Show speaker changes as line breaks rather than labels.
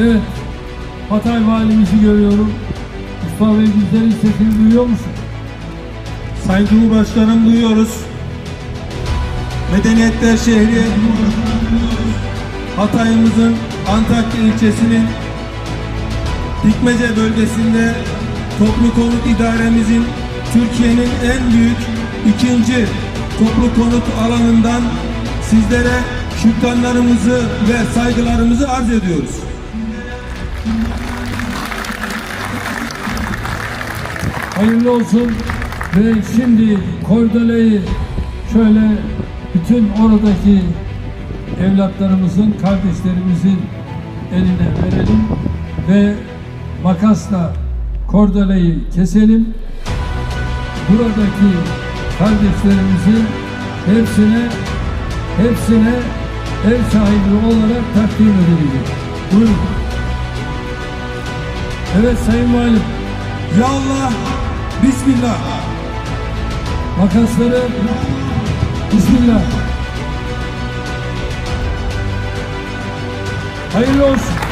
Evet. Hatay valimizi görüyorum. Mustafa Bey bizlerin sesini duyuyor musun?
Sayın Cumhurbaşkanım duyuyoruz. Medeniyetler şehri Hatay'ımızın Antakya ilçesinin Dikmece bölgesinde toplu konut idaremizin Türkiye'nin en büyük ikinci toplu konut alanından sizlere şükranlarımızı ve saygılarımızı arz ediyoruz.
Hayırlı olsun. Ve şimdi kordeleyi şöyle bütün oradaki evlatlarımızın, kardeşlerimizin eline verelim ve makasla kordeleyi keselim. Buradaki kardeşlerimizin hepsine hepsine ev sahibi olarak takdim edilecek. Buyurun. Evet Sayın Valim.
Ya Allah, Bismillah.
Makasları Bismillah. Hayırlı olsun.